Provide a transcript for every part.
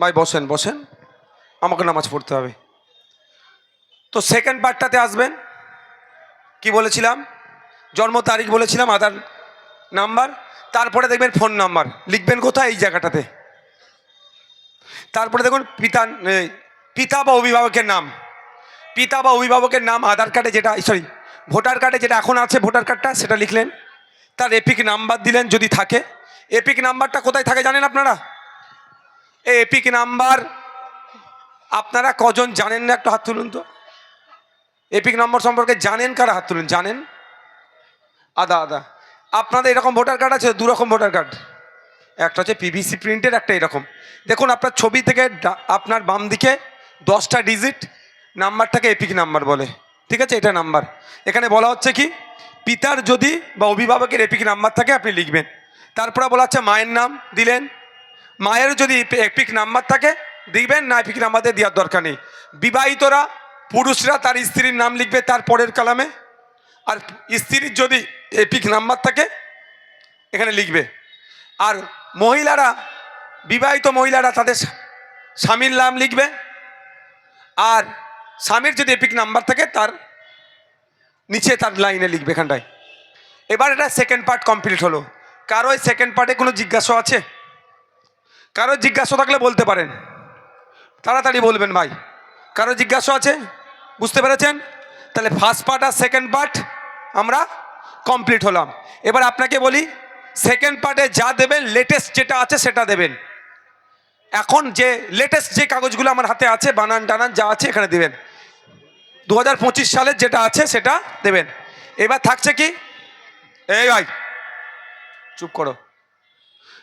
ভাই, বসেন বসেন। আমাকে নামাজ পড়তে হবে। তো সেকেন্ড পার্টটাতে আসবেন। কি বলেছিলাম? জন্ম তারিখ বলেছিলাম, আধার নাম্বার। তারপরে দেখবেন ফোন নাম্বার লিখবেন কোথায়? এই জায়গাটাতে। তারপরে দেখুন পিতা পিতা বা অভিভাবকের নাম। পিতা বা অভিভাবকের নাম, আধার কার্ডে যেটা সরি ভোটার কার্ডে যেটা এখন আছে ভোটার কার্ডটা, সেটা লিখলেন। তার এপিক নাম্বার দিলেন যদি থাকে। এপিক নাম্বারটা কোথায় থাকে জানেন আপনারা? EPIC number. আপনারা কজন জানেন না একটু হাত তুলুন তো? এপিক নম্বর সম্পর্কে জানেন কারা? হাত তুলুন, জানেন? আদা আদা। আপনাদের এরকম ভোটার কার্ড আছে? দু রকম ভোটার কার্ড। একটা হচ্ছে পিভিসি প্রিন্টের একটা এরকম। দেখুন, আপনার ছবি থেকে আপনার বাম দিকে দশটা ডিজিট নাম্বারটাকে এপিক নাম্বার বলে। ঠিক আছে? এটা নাম্বার। এখানে বলা হচ্ছে কি? পিতার যদি বা অভিভাবকের এপিক নাম্বার থাকে, আপনি লিখবেন। তারপরে বলা হচ্ছে মায়ের নাম দিলেন। মায়ের যদি এপিক নাম্বার থাকে, দিবেন, না এপিক নাম্বার দেওয়ার দরকার নেই। বিবাহিতরা, পুরুষরা তার স্ত্রীর নাম লিখবে তার পরের কালামে। আর স্ত্রীর যদি এপিক নাম্বার থাকে, এখানে লিখবে। আর মহিলারা, বিবাহিত মহিলারা তাদের স্বামীর নাম লিখবে। আর স্বামীর যদি এপিক নাম্বার থাকে, তার নিচে তার লাইনে লিখবে এখানটায়। এবার এটা সেকেন্ড পার্ট কমপ্লিট হলো। কারও সেকেন্ড পার্টে কোনো জিজ্ঞাসা আছে? কারও জিজ্ঞাসা থাকলে বলতে পারেন। তাড়াতাড়ি বলবেন ভাই। কারও জিজ্ঞাসা আছে? বুঝতে পেরেছেন? তাহলে ফার্স্ট পার্ট আর সেকেন্ড পার্ট আমরা কমপ্লিট হলাম। এবার আপনাকে বলি সেকেন্ড পার্টে যা দেবেন লেটেস্ট যেটা আছে সেটা দেবেন। এখন যে লেটেস্ট যে কাগজগুলো আমার হাতে আছে, বানান টানান যা আছে এখানে দেবেন। দু হাজার পঁচিশ সালের যেটা আছে সেটা দেবেন। এবার থাকছে কি? এই ভাই, চুপ করো।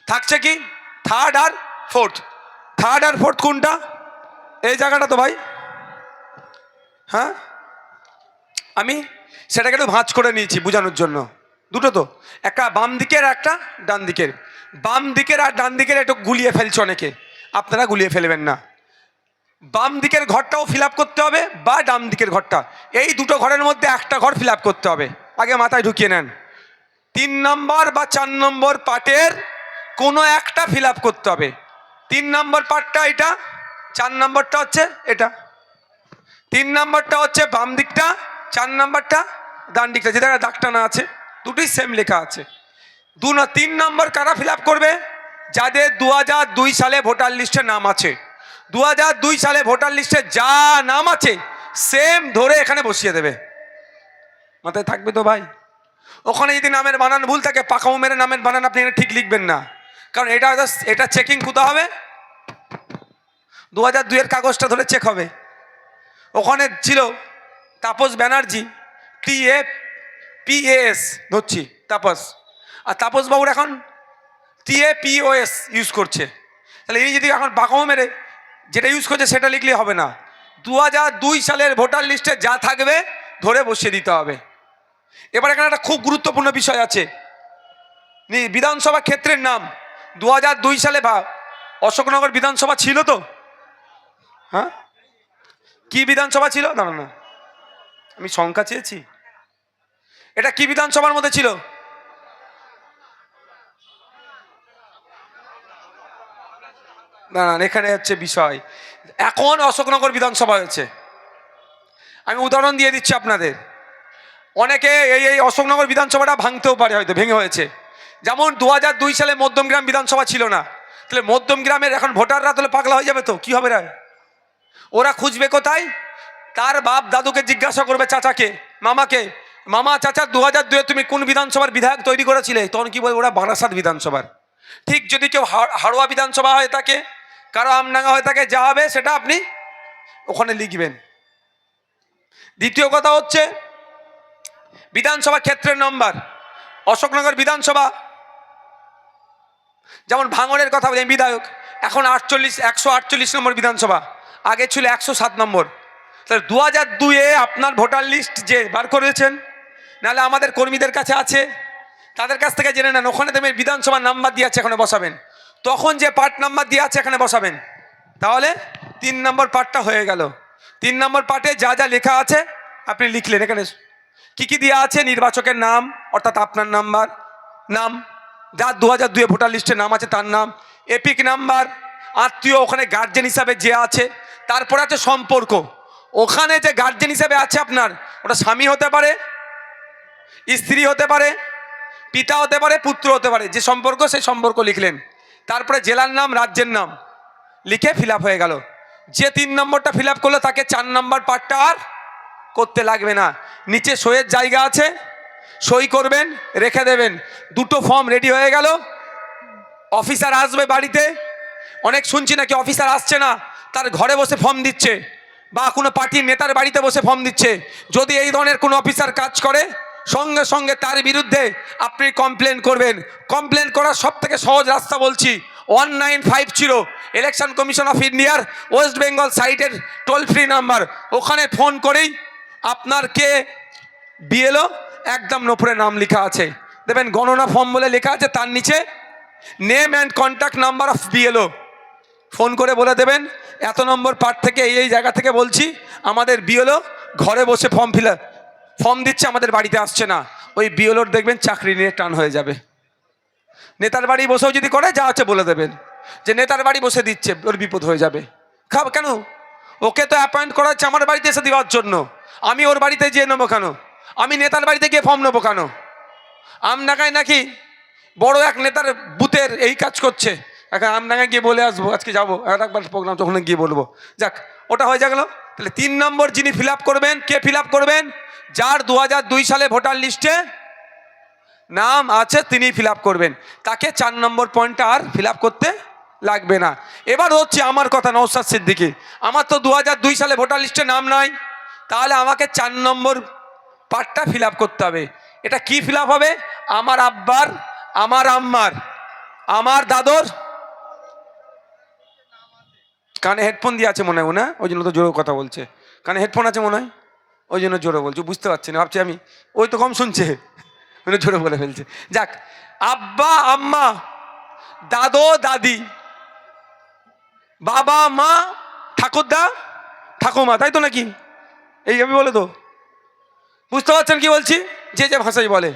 থাকছে কি? থার্ড আর ফোর্থ থার্ড আর ফোর্থ কোনটা? এই জায়গাটা তো ভাই। হ্যাঁ? আমি সেটাকে একটু ভাঁজ করে নিয়েছি বোঝানোর জন্য। দুটো তো। একটা বাম দিকের, একটা ডান দিকের। বাম দিকের আর ডান দিকের একটু গুলিয়ে ফেলছে অনেকে। আপনারা গুলিয়ে ফেলবেন না। বাম দিকের ঘরটাও ফিল করতে হবে বা ডান দিকের ঘরটা। এই দুটো ঘরের মধ্যে একটা ঘর ফিল করতে হবে। আগে মাথায় ঢুকিয়ে নেন। তিন নম্বর বা চার নম্বর পার্টের কোনো একটা ফিল করতে হবে। তিন নম্বর পার্টটা এটা, চার নম্বরটা হচ্ছে এটা। তিন নম্বরটা হচ্ছে বাম দিকটা, চার নম্বরটা ডান দিকটা। যে জায়গায় দাগটা না আছে দুটোই সেম লেখা আছে। দু না, তিন নম্বর কারা ফিল করবে? যাদের দু দুই সালে ভোটার লিস্টে নাম আছে। দু দুই সালে ভোটার লিস্টে যা নাম আছে সেম ধরে এখানে বসিয়ে দেবে। মাথায় থাকবে তো ভাই? ওখানে যদি নামের বানান ভুল থাকে পাকাও মেরে নামের বানান আপনি এখানে ঠিক লিখবেন না। কারণ এটা হয়তো এটা চেকিং কোথা হবে? দু হাজার দুইয়ের কাগজটা ধরে চেক হবে। ওখানে ছিল Tapas Banerjee T A P S ধরছি, তাপস। আর তাপস বাবুর এখন T A P O S use করছে। তাহলে এই যদি এখন বাঁকাও মেরে যেটা ইউজ করছে সেটা লিখলে হবে না। দু দুই সালের ভোটার লিস্টে যা থাকবে ধরে বসিয়ে দিতে হবে। এবার এখানে একটা খুব গুরুত্বপূর্ণ বিষয় আছে। বিধানসভা ক্ষেত্রের নাম। দু দুই সালে অশোকনগর বিধানসভা ছিল তো? হ্যাঁ? কি বিধানসভা ছিল? না না আমি সংখ্যা চেয়েছি। এটা কি বিধানসভার মধ্যে ছিল? না না, এখানে হচ্ছে বিষয়। এখন অশোকনগর বিধানসভা হয়েছে। আমি উদাহরণ দিয়ে দিচ্ছি আপনাদের। অনেকে এই এই অশোকনগর বিধানসভাটা ভাঙতেও পারে হয়তো, ভেঙে হয়েছে। যেমন দু দুই সালে মধ্যমগ্রাম বিধানসভা ছিল না, তাহলে মধ্যমগ্রামের এখন ভোটাররা তাহলে পাগলা হয়ে যাবে তো, কি হবে রায়? ওরা খুঁজবে কোথায়? তার বাপ দাদুকে জিজ্ঞাসা করবে চাচাকে, মামাকে, মামা চাচা দু হাজার দুয়ে তুমি কোন বিধানসভার বিধায়ক তৈরি করেছিলে? তখন কি বলবে, ওরা বারাসাত বিধানসভার। ঠিক যদি কেউ হাড়- হাড়োয়া বিধানসভা হয়ে থাকে, কারও আমডাঙ্গা হয়ে থাকে, যা হবে সেটা আপনি ওখানে লিখবেন। দ্বিতীয় কথা হচ্ছে, বিধানসভা ক্ষেত্রের নম্বর। অশোকনগর বিধানসভা। যেমন ভাঙড়ের কথা বলি বিধায়ক। এখন আটচল্লিশ, একশো আটচল্লিশ নম্বর বিধানসভা। আগে ছিল একশো সাত নম্বর। তাহলে দু হাজার দুয়ে আপনার ভোটার লিস্ট যে বার করেছেন, নাহলে আমাদের কর্মীদের কাছে আছে। তাদের কাছ থেকে জেনে নেন, ওখানে তুমি বিধানসভার নাম্বার দিয়ে আছে, এখানে বসাবেন। তখন যে পার্ট নাম্বার দিয়ে আছে, এখানে বসাবেন। তাহলে তিন নম্বর পার্টটা হয়ে গেল। তিন নম্বর পার্টে যা যা লেখা আছে, আপনি লিখলেন এখানে। কি কি দেওয়া আছে নির্বাচকের নাম? অর্থাৎ আপনার নাম্বার, নাম। যার দু হাজার দুয়ে ভোটার লিস্টে নাম আছে তার নাম। এপিক নাম্বার, আত্মীয়, ওখানে গার্জেন হিসাবে যে আছে। তারপরে আছে সম্পর্ক। ওখানে যে গার্জেন হিসাবে আছে আপনার, ওটা স্বামী হতে পারে, স্ত্রী হতে পারে, পিতা হতে পারে, পুত্র হতে পারে। যে সম্পর্ক, সেই সম্পর্ক লিখলেন। তারপরে জেলার নাম, রাজ্যের নাম। লিখে ফিল হয়ে গেল। যে তিন নম্বরটা ফিল করল, তাকে চার নম্বর পার্টটা আর করতে লাগবে না। নিচে সইয়ের জায়গা আছে, সই করবেন, রেখে দেবেন। দুটো ফর্ম রেডি হয়ে গেল। অফিসার আসবে বাড়িতে। অনেক শুনছি নাকি অফিসার আসছে না। তার ঘরে বসে ফর্ম দিচ্ছে বা কোনো পার্টির নেতার বাড়িতে বসে ফর্ম দিচ্ছে। যদি এই ধরনের কোনো অফিসার কাজ করে, সঙ্গে সঙ্গে তার বিরুদ্ধে আপনি কমপ্লেন করবেন। কমপ্লেন করার সব থেকে সহজ রাস্তা বলছি one nine five zero election commission of ইন্ডিয়ার ওয়েস্ট বেঙ্গল সাইটের টোল ফ্রি নাম্বার ওখানে ফোন করেই আপনার কে? বিএলও একদম নোপরে নাম লেখা আছে। দেখবেন গণনা ফর্ম বলে লেখা আছে, তার নিচে name and contact number of BLO phone করে বলে দেবেন, এত নম্বর পার্ট থেকে এই এই জায়গা থেকে বলছি, আমাদের বিএলও ঘরে বসে ফর্ম ফিল ফর্ম দিচ্ছে, আমাদের বাড়িতে আসছে না। ওই বিএলওর দেখবেন চাকরি নিয়ে টান হয়ে যাবে। নেতার বাড়ি বসেও যদি করে, যা আছে বলে দেবেন। যে নেতার বাড়ি বসে দিচ্ছে, ওর বিপদ হয়ে যাবে। খাব কেন? ওকে তো অ্যাপয়েন্ট করা হচ্ছে, আমার বাড়িতে এসে দেওয়ার জন্য। আমি ওর বাড়িতে যেয়ে নেব কেন? আমি নেতার বাড়িতে গিয়ে ফর্ম নেব কেন? আমনাগায় নাকি বড় এক নেতার বুথের এই কাজ করছে? এখন আমনাগায় গিয়ে বলে আসব, আজকে যাব। একবার প্রোগ্রাম তখন গিয়ে বলব। যাক, ওটা হয়ে গেল। তাহলে তিন নম্বর যিনি ফিল করবেন, কে ফিল করবেন? যার দু হাজার দুই সালে ভোটার লিস্টে নাম আছে, তিনি ফিল করবেন। তাকে চার নম্বর পয়েন্টটা আর ফিল করতে লাগবে না। এবার হচ্ছে আমার কথা নৌসাদ সিদ্দিকি। আমার তো দু হাজার দুই সালে ভোটার লিস্টে নাম নাই। তাহলে আমাকে চার নম্বর পার্টটা ফিল করতে হবে। এটা কি ফিল হবে? আমার আব্বার, আমার আম্মার, আমার দাদর। কানে হেডফোন দিয়ে আছে মনে হয় না? ওই জন্য তো জোরে কথা বলছে। কানে হেডফোন আছে মনে হয়? ওই জন্য জোরে বলছে, বুঝতে পারছি না, ভাবছি আমি। ওই তো কম শুনছে। ওই জোরে বলে ফেলছে। যাক, আব্বা, আম্মা, দাদো, দাদি, বাবা, মা, ঠাকুরদা, ঠাকুমা, তাই তো নাকি? এই আমি বলে তো বুঝতে পারছেন কি বলছি? যে যে ভাষায় বলে।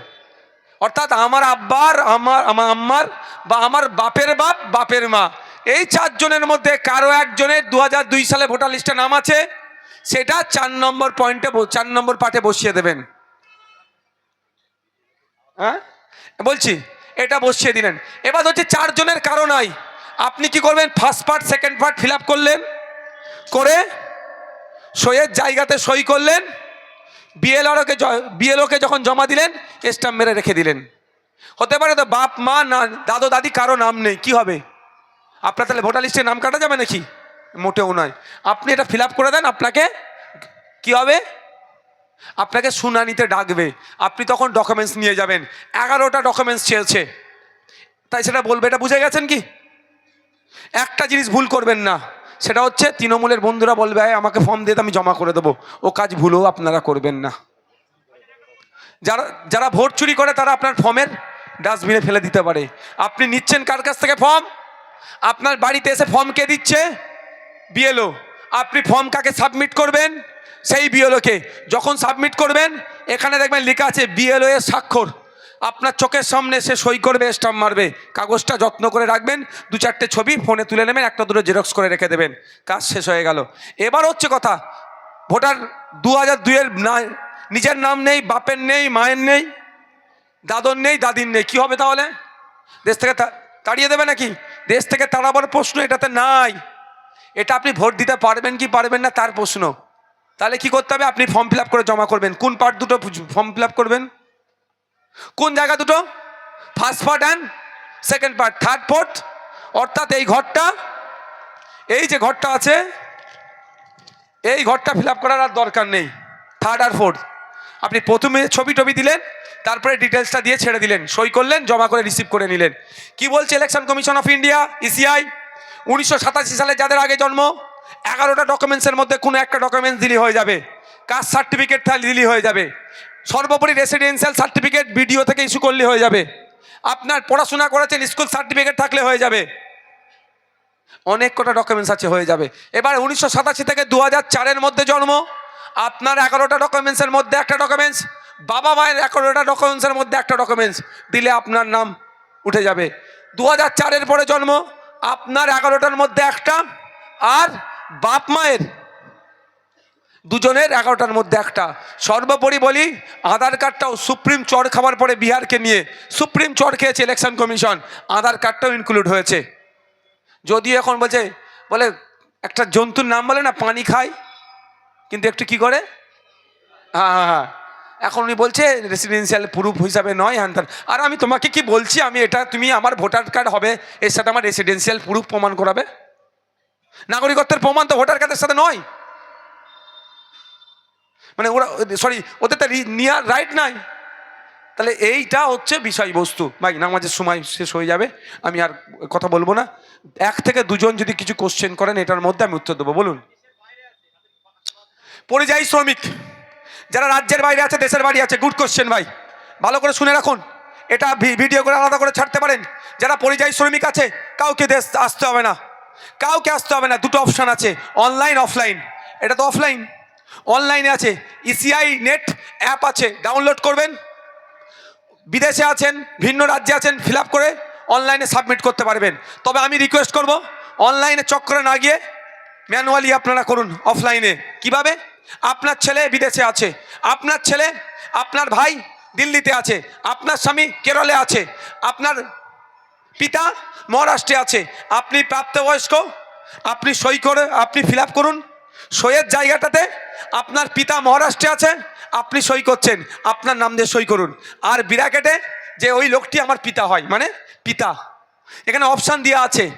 অর্থাৎ আমার আব্বার, আমার আমার আম্মার বা আমার বাপের বাপ, বাপের মা। এই চারজনের মধ্যে কারও একজনের দু দুই সালে ভোটার লিস্টে নাম আছে, সেটা চার নম্বর পয়েন্টে চার নম্বর পার্টে বসিয়ে দেবেন। হ্যাঁ? বলছি, এটা বসিয়ে দিলেন। এবার হচ্ছে চারজনের কারও নাই। আপনি কি করবেন? First part second part fill করলেন। করে সইয়ের জায়গাতে সই করলেন, বিএলআরওকে বিএলওকে যখন জমা দিলেন, স্টাম্প মেরে রেখে দিলেন। হতে পারে তো বাপ, মা, না, দাদু, দাদি কারও নাম নেই, কি হবে? আপনার তাহলে ভোটার লিস্টে নাম কাটা যাবে নাকি? মোটেও নয়। আপনি এটা ফিল করে দেন, আপনাকে কি হবে? আপনাকে শুনানিতে ডাকবে। আপনি তখন ডকুমেন্টস নিয়ে যাবেন। এগারোটা ডকুমেন্টস চেয়েছে। তাই সেটা বলবে, এটা বুঝে গেছেন কি? একটা জিনিস ভুল করবেন না। সেটা হচ্ছে তৃণমূলের বন্ধুরা বলবে "এই, আমাকে ফর্ম দিয়ে আমি জমা করে দেবো। ও কাজ ভুলও আপনারা করবেন না। যারা যারা ভোট চুরি করে তারা আপনার ফর্মের ডাস্টবিনে ফেলে দিতে পারে। আপনি নিচ্ছেন কার কাছ থেকে ফর্ম আপনার বাড়িতে এসে ফর্ম কে দিচ্ছে? বিএলও আপনি ফর্ম কাকে সাবমিট করবেন? সেই বিএলওকে যখন সাবমিট করবেন এখানে দেখবেন লেখা আছে বিএলও এর স্বাক্ষর। আপনার চোখের সামনে সে সই করবে স্টাম্প মারবে। কাগজটা যত্ন করে রাখবেন, দু চারটে ছবি ফোনে তুলে নেবেন, একটা দুটো জেরক্স করে রেখে দেবেন। কাজ শেষ হয়ে গেল। এবার হচ্ছে কথা, ভোটার দু হাজার দুইয়ের নিজের নাম নেই, বাপের নেই, মায়ের নেই, দাদর নেই, দাদির নেই, কি হবে তাহলে? দেশ থেকে তাড়িয়ে দেবে নাকি? দেশ থেকে তাড়াবার প্রশ্ন এটাতে নাই। এটা আপনি ভোট দিতে পারবেন কি পারবেন না, তার প্রশ্ন। তাহলে কি করতে হবে? আপনি ফর্ম ফিল করে জমা করবেন। কোন পার্ট দুটো ফর্ম ফিল করবেন? কোন জায়গা দুটো? First part and second part third fourth অর্থাৎ এই ঘরটা, এই যে ঘরটা আছে, এই ঘরটা ফিল করার আর দরকার নেই। থার্ড আর ফোর্থ আপনি প্রথমে ছবি টবি দিলেন, তারপরে ডিটেলসটা দিয়ে ছেড়ে দিলেন। সই করলেন, জমা করে রিসিভ করে নিলেন। কি বলছে election commission of India ECI উনিশশো সাতাশি সালে যাদের আগে জন্ম, এগারোটা ডকুমেন্টসের মধ্যে কোনো একটা ডকুমেন্টস দিলি হয়ে যাবে। কাস্ট সার্টিফিকেট দিলি হয়ে যাবে। সর্বোপরি রেসিডেন্সিয়াল সার্টিফিকেট বিডিও থেকে ইস্যু করলে হয়ে যাবে। আপনার পড়াশোনা করেছেন স্কুল সার্টিফিকেট থাকলে হয়ে যাবে। অনেক কটা ডকুমেন্টস আছে, হয়ে যাবে। এবার উনিশশো সাতাশি থেকে দু হাজার চারের মধ্যে জন্ম। আপনার এগারোটা ডকুমেন্টসের মধ্যে একটা ডকুমেন্টস বাবা মায়ের এগারোটা ডকুমেন্টসের মধ্যে একটা ডকুমেন্টস দিলে আপনার নাম উঠে যাবে। দু হাজার চারের পরে জন্ম। আপনার এগারোটার মধ্যে একটা। আর বাপ মায়ের দুজনের এগারোটার মধ্যে একটা। সর্বোপরি বলি, আধার কার্ডটাও সুপ্রিম চড় খাওয়ার পরে বিহারকে নিয়ে সুপ্রিম চড় খেয়েছে ইলেকশন কমিশন আধার কার্ডটাও ইনক্লুড হয়েছে। যদিও এখন বলছে, বলে একটা জন্তুর নাম বলে না, পানি খায় কিন্তু একটু কি করে? হ্যাঁ হ্যাঁ হ্যাঁ। এখন উনি বলছে রেসিডেন্সিয়াল প্রুফ হিসাবে নয় হ্যান। আর আমি তোমাকে কি বলছি, আমি এটা, তুমি আমার ভোটার কার্ড হবে, এর সাথে আমার রেসিডেন্সিয়াল প্রুফ প্রমাণ করাবে? নাগরিকত্বের প্রমাণ তো ভোটার কার্ডের সাথে নয়। মানে ওরা সরি ওদের তো নেওয়ার রাইট নাই। তাহলে এইটা হচ্ছে বিষয়বস্তু। ভাই, নামাজের সময় শেষ হয়ে যাবে। আমি আর কথা বলব না। এক থেকে দুজন যদি কিছু কোশ্চেন করেন, এটার মধ্যে আমি উত্তর দেবো। বলুন। পরিযায়ী শ্রমিক। যারা রাজ্যের বাইরে আছে, দেশের বাড়ি আছে গুড কোশ্চেন ভাই। ভালো করে শুনে রাখুন। এটা ভিডিও করে আলাদা করে ছাড়তে পারেন। যারা পরিযায়ী শ্রমিক আছে, কাউকে দেশ আসতে হবে না। কাউকে আসতে হবে না। দুটো অপশান আছে অনলাইন অফলাইন এটা তো অফলাইন অনলাইনে আছে ইসিআই নেট অ্যাপ আছে ডাউনলোড করবেন। বিদেশে আছেন, ভিন্ন রাজ্যে আছেন ফিল করে অনলাইনে সাবমিট করতে পারবেন। তবে আমি রিকোয়েস্ট করব অনলাইনে চক্করে না গিয়ে ম্যানুয়ালি আপনারা করুন অফলাইনে কীভাবে? আপনার ছেলে বিদেশে আছে, আপনার ছেলে, আপনার ভাই দিল্লিতে আছে, আপনার স্বামী কেরলে আছে, আপনার পিতা মহারাষ্ট্রে আছে, আপনি প্রাপ্তবয়স্ক, আপনি সই করে, আপনি ফিল করুন সইয়ের জায়গাটাতে আপনার পিতা মহারাষ্ট্রে আছে আপনি সই করছেন, আপনার নাম দিয়ে সই করুন। আর বিরাকেটে যে ওই লোকটি আমার পিতা হয় মানে পিতা। এখানে অপশান দেওয়া আছে।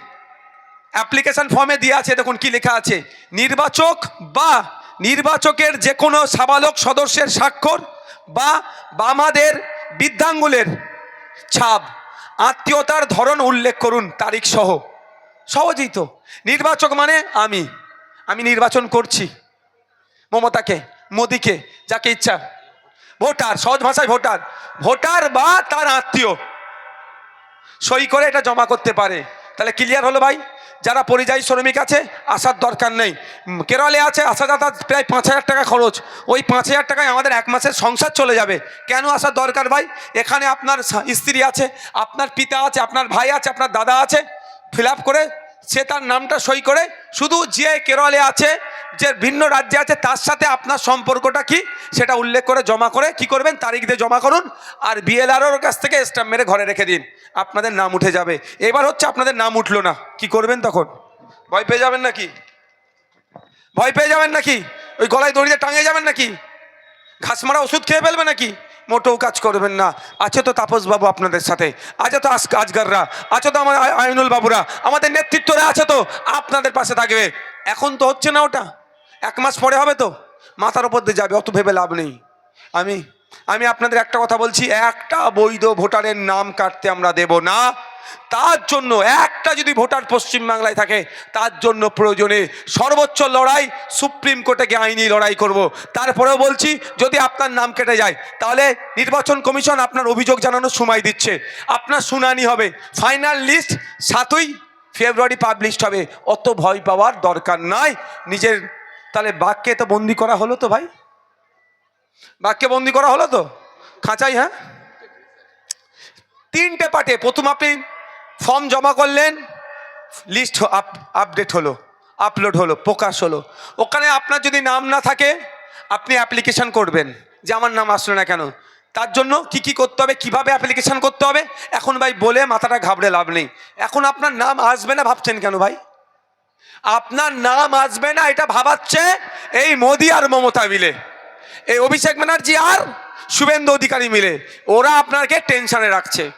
অ্যাপ্লিকেশন ফর্মে দেওয়া আছে, দেখুন কি লেখা আছে। নির্বাচক বা নির্বাচকের যে কোনো সাবালক সদস্যের স্বাক্ষর বা বামাদের বৃদ্ধাঙ্গুলের ছাপ, আত্মীয়তার ধরন উল্লেখ করুন, তারিখ সহ। সহজেই তো। নির্বাচক মানে আমি। আমি নির্বাচন করছি। মমতাকে, মোদিকে, যাকে ইচ্ছা। ভোটার, সহজ ভাষায় ভোটার। ভোটার বা তার আত্মীয়। সই করে এটা জমা করতে পারে। তাহলে ক্লিয়ার হলো ভাই? যারা পরিযায়ী শ্রমিক আছে, আসার দরকার নেই। কেরলে আছে আসা যাতায়াত প্রায় পাঁচ হাজার টাকা খরচ। ওই পাঁচ হাজার টাকায় আমাদের এক মাসের সংসার চলে যাবে। কেন আসার দরকার ভাই? এখানে আপনার স্ত্রী আছে, আপনার পিতা আছে, আপনার ভাই আছে, আপনার দাদা আছে। ফিল করে সে তার নামটা সই করে, শুধু যে কেরলে আছে, যে ভিন্ন রাজ্যে আছে, তার সাথে আপনার সম্পর্কটা কি? সেটা উল্লেখ করে, জমা করে, কি করবেন? তারিখ দিয়ে জমা করুন, আর বিএলআরওর কাছ থেকে স্ট্যাম্প মেরে ঘরে রেখে দিন। আপনাদের নাম উঠে যাবে। এবার হচ্ছে আপনাদের নাম উঠল না। কি করবেন তখন? ভয় পেয়ে যাবেন নাকি? ভয় পেয়ে যাবেন নাকি? ওই গলায় দড়িতে টাঙিয়ে যাবেন নাকি? ঘাস মারা ওষুধ খেয়ে ফেলবে নাকি? মোটেও কাজ করবেন না। আছে তো তাপসবাবু আপনাদের সাথে, আছে তো আজ কাজগাররা আছে তো আমার আই- আইনুল বাবুরা, আমাদের নেতৃত্বরা আছে তো, আপনাদের পাশে থাকবে। এখন তো হচ্ছে না ওটা, এক মাস পরে হবে তো, মাথার ওপর দিয়ে যাবে, অত ভেবে লাভ নেই। আমি আমি আপনাদের একটা কথা বলছি, একটা বৈধ ভোটারের নাম কাটতে আমরা দেব না। তার জন্য একটা যদি ভোটার পশ্চিমবাংলায় থাকে, তার জন্য প্রয়োজনে সর্বোচ্চ লড়াই সুপ্রিম কোর্টে গিয়ে আইনি লড়াই করব। তারপরেও বলছি, যদি আপনার নাম কেটে যায়, তাহলে নির্বাচন কমিশন আপনার অভিযোগ জানানোর সময় দিচ্ছে। আপনার শুনানি হবে। ফাইনাল লিস্ট সাতই ফেব্রুয়ারি পাবলিশড হবে। অত ভয় পাওয়ার দরকার নাই। নিজের, তাহলে বাক্যে তো বন্দি করা হলো তো ভাই? বাক্যে বন্দি করা হলো তো? খাঁচাই হ্যাঁ? তিনটে পার্টে, প্রথম আপনি ফর্ম জমা করলেন লিস্ট আপ আপডেট হলো আপলোড হলো, প্রকাশ হলো। ওখানে আপনার যদি নাম না থাকে, আপনি অ্যাপ্লিকেশন করবেন। যে আমার নাম আসলো না কেন? তার জন্য কি কি করতে হবে, কীভাবে অ্যাপ্লিকেশন করতে হবে? এখন ভাই বলে মাথাটা ঘাবড়ে লাভ নেই। এখন আপনার নাম আসবে না ভাবছেন কেন ভাই? আপনার নাম আসবে না, এটা ভাবাচ্ছে এই মোদি আর মমতা মিলে। এই অভিষেক ব্যানার্জি আর শুভেন্দু অধিকারী মিলে। ওরা আপনাকে টেনশনে রাখছে।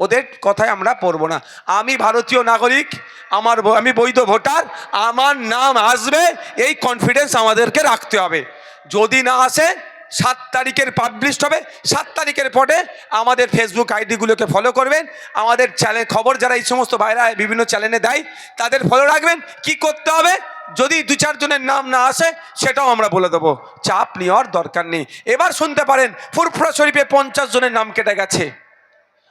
ওদের কথায় আমরা পড়ব না। আমি ভারতীয় নাগরিক, আমার আমি বৈধ ভোটার, আমার নাম আসবে, এই কনফিডেন্স আমাদেরকে রাখতে হবে। যদি না আসে, সাত তারিখের পাবলিশড হবে, সাত তারিখের পরে আমাদের ফেসবুক আইডিগুলোকে ফলো করবেন। আমাদের চ্যানেল খবর যারা এই সমস্ত বাইরে বিভিন্ন চ্যানেলে দেয়, তাদের ফলো রাখবেন। কি করতে হবে? যদি দু চারজনের নাম না আসে, সেটাও আমরা বলে দেবো। চাপ নেওয়ার দরকার নেই। এবার শুনতে পারেন, ফুরফুরা শরীফে পঞ্চাশ জনের নাম কেটে গেছে।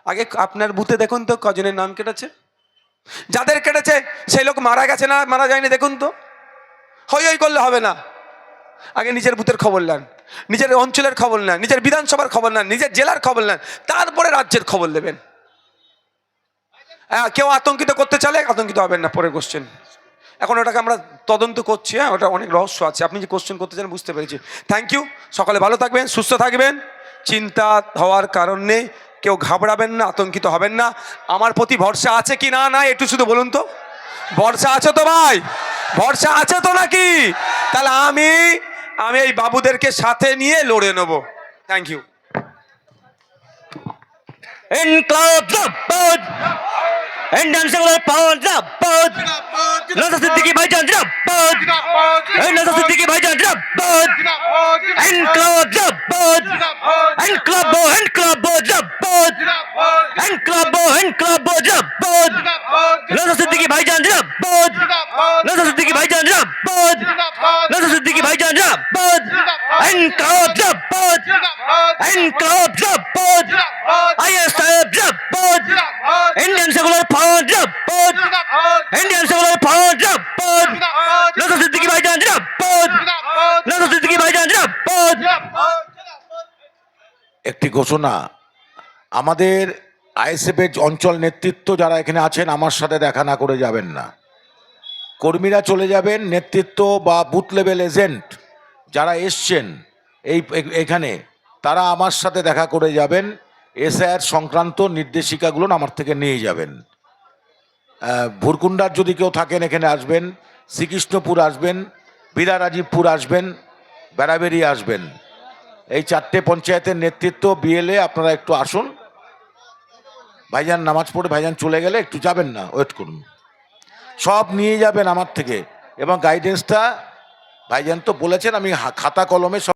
আগে আপনার বুথে দেখুন তো কজনের নাম কেটেছে? যাদের কেটেছে সেই লোক মারা গেছে না মারা যায়নি দেখুন তো। হই হই করলে হবে না। আগে নিজের বুথের খবর নেন নিজের অঞ্চলের খবর নেন নিজের বিধানসভার খবর নেন নিজের জেলার খবর নেন তারপরে রাজ্যের খবর নেবেন। হ্যাঁ, কেউ আতঙ্কিত করতে চালে আতঙ্কিত হবেন না পরের কোশ্চেন এখন ওটাকে আমরা তদন্ত করছি হ্যাঁ ওটা অনেক রহস্য আছে। আপনি যে কোশ্চেন করতে চান বুঝতে পেরেছি। থ্যাংক ইউ সকালে ভালো থাকবেন সুস্থ থাকবেন। চিন্তা হওয়ার কারণ নেই। কেউ ঘাবড়াবেন না, আতঙ্কিত হবেন না। আমার প্রতি ভরসা আছে কি না না, একটু শুধু বলুন তো। ভরসা আছে তো ভাই? ভরসা আছে তো নাকি? তাহলে আমি আমি এই বাবুদেরকে সাথে নিয়ে লড়ে নেব। Thank you Indian secular power জিন্দাবাদ নজর সিদ্দিকী ভাইজান এই নজর সিদ্দিকী ভাইজান জিন্দাবাদ ইনকলাব জিন্দাবাদ ইনকলাব ইনকলাব জিন্দাবাদ ইনকলাব ইনকলাব জিন্দাবাদ নজর সিদ্দিকী ভাইজান জিন্দাবাদ নজর সিদ্দিকী ভাইজান জিন্দাবাদ নজর সিদ্দিকী ভাইজান জিন্দাবাদ ইনকলাব জিন্দাবাদ ইনকলাব জিন্দাবাদ আইএসএফ জিন্দাবাদ ইন্ডিয়ান সেকুলার পাওয়ার জিন্দাবাদ ইন্ডিয়ান সেকুলার পাওয়ার জিন্দাবাদ নজর সিদ্দিকী ভাইজান জিন্দাবাদ নজর সিদ্দিকী ভাইজান জিন্দাবাদ একটি ঘোষণা। আমাদের আইএসএফের অঞ্চল নেতৃত্ব যারা এখানে আছেন আমার সাথে দেখা না করে যাবেন না। কর্মীরা চলে যাবেন নেতৃত্ব বা বুথ লেভেল এজেন্ট যারা এসছেন এই এখানে তারা আমার সাথে দেখা করে যাবেন। এসআইআর সংক্রান্ত নির্দেশিকাগুলো আমার থেকে নিয়ে যাবেন। আহ, ভুরকুন্ডার যদি কেউ থাকেন এখানে আসবেন শ্রীকৃষ্ণপুর আসবেন বীরারাজীবপুর আসবেন বেড়াবেড়ি আসবেন। এই চারটে পঞ্চায়েতের নেতৃত্ব বিএলএ আপনারা একটু আসুন। ভাইজান নামাজ পড়ে ভাইজান চলে গেলে একটু যাবেন না ওয়েট করুন। সব নিয়ে যাবেন আমার থেকে। এবং গাইডেন্সটা ভাইজান তো বলেছেন আমি খাতা কলমে সব